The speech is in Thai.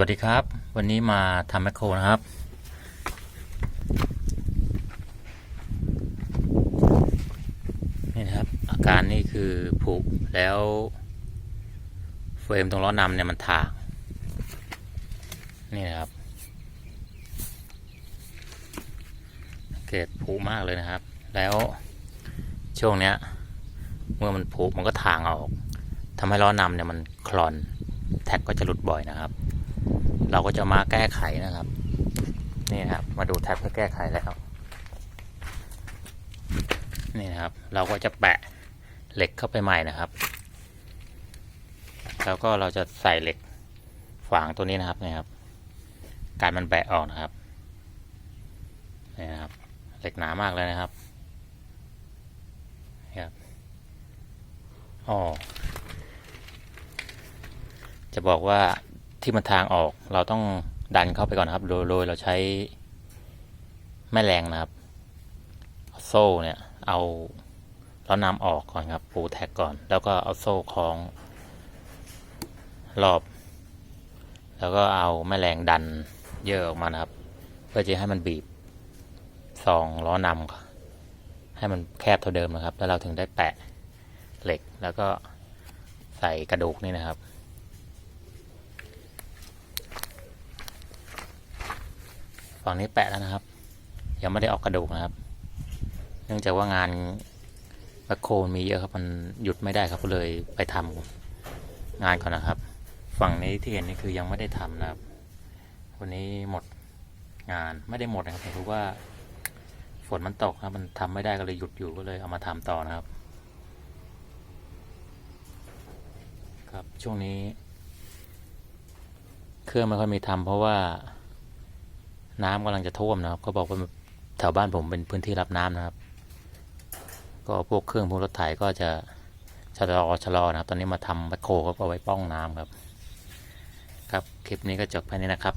วัสดีครับ วันนี้มาทำแมคโครนะครับ นี่นะครับ อาการนี่คือผุแล้วเฟรมตรงล้อนำเนี่ยมันถากนี่นะครับเกตผุมากเลยนะครับ แล้วช่วงเนี้ย เมื่อมันผุมันก็ทางออกทำให้ล้อนำเนี่ยมันคลอนแท็กก็จะหลุดบ่อยนะครับ เราก็จะมาแก้ไขนะครับ นี่นะครับ มาดูแท็กเพื่อแก้ไขแล้วนี่นะครับ เราก็จะแปะเหล็กเข้าไปใหม่นะครับ แล้วก็เราจะใส่เหล็กฝางตัวนี้นะครับนี่ครับ การมันแบะออกนะครับนี่นะครับ เหล็กหนามากเลยนะครับนี่ครับอ๋อจะบอกว่า ที่มันทางออก เราต้องดันเข้าไปก่อนนะครับ โดยโดยเราใช้แม่แรงนะครับ โซ่เนี่ยเอาล้อนำออกก่อนครับปูแท็กก่อน แล้วก็เอาโซ่คล้องรอบ แล้วก็เอาแม่แรงดันเยอะออกมานะครับ เพื่อจะให้มันบีบซองล้อนำให้มันแคบเท่าเดิมนะครับ แล้วเราถึงได้แปะเหล็กแล้วก็ใส่กระดูกนี่นะครับ ฝั่งนี้แปะแล้วนะครับ ยังไม่ได้ออกกระดูกนะครับ เนื่องจากว่างานแบคโคมีเยอะครับมันหยุดไม่ได้ครับก็เลยไปทำงานก่อนนะครับ ฝั่งนี้ที่เห็นนี่คือยังไม่ได้ทำนะครับ วันนี้หมดงานไม่ได้หมดนะครับเพราะว่าฝนมันตกครับ มันทำไม่ได้ก็เลยหยุดอยู่ก็เลยเอามาทำต่อนะครับ ครับช่วงนี้ เครื่องไม่ค่อยมีทำเพราะว่า น้ำกำลังจะท่วมนะครับ ก็บอกว่าแถวบ้านผมเป็นพื้นที่รับน้ำนะครับ ก็พวกเครื่องพวกรถไถก็จะชะลอชะลอนะครับ ตอนนี้มาทำแบคโคก็เอาไว้ป้องน้ำครับ ครับ คลิปนี้ก็จบแค่นี้นะครับ